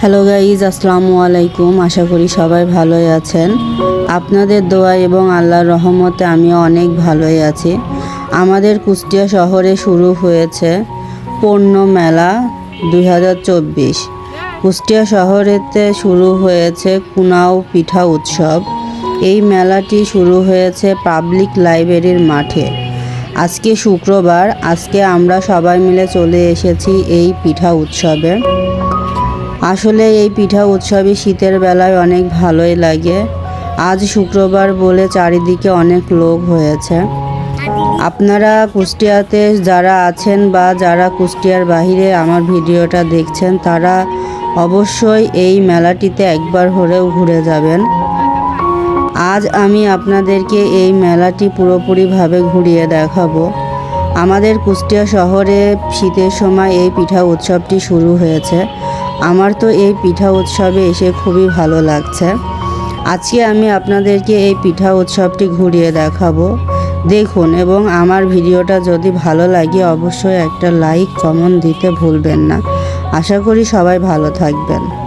Hello guys আসসালামু আলাইকুম। আশা করি সবাই ভালোই আছেন। আপনাদের দোয়া এবং আল্লাহর রহমতে আমি অনেক ভালোই আছি। আমাদের কুষ্টিয়া শহরে শুরু হয়েছে পণ্য মেলা দুই হাজার চব্বিশ। কুষ্টিয়া শহরেতে শুরু হয়েছে কুনাও পিঠা উৎসব। এই মেলাটি শুরু হয়েছে পাবলিক লাইব্রেরির মাঠে। আজকে শুক্রবার, আজকে আমরা সবাই মিলে চলে এসেছি এই পিঠা উৎসবে। আসলে এই পিঠা উৎসবই শীতের বেলায় অনেক ভালোই লাগে। আজ শুক্রবার বলে চারিদিকে অনেক লোক হয়েছে। আপনারা কুষ্টিয়াতে যারা আছেন বা যারা কুষ্টিয়ার বাহিরে আমার ভিডিওটা দেখছেন, তারা অবশ্যই এই মেলাটিতে একবার হলেও ঘুরে যাবেন। আজ আমি আপনাদেরকে এই মেলাটি পুরোপুরিভাবে ঘুরিয়ে দেখাবো। আমাদের কুষ্টিয়া শহরে শীতের সময় এই পিঠা উৎসবটি শুরু হয়েছে। আমার তো এই পিঠা উৎসবে এসে খুবই ভালো লাগছে। আজকে আমি আপনাদেরকে এই পিঠা উৎসবটি ঘুরিয়ে দেখাবো। দেখুন, এবং আমার ভিডিওটা যদি ভালো লাগে, অবশ্যই একটা লাইক, কমেন্ট দিতে ভুলবেন না। আশা করি সবাই ভালো থাকবেন।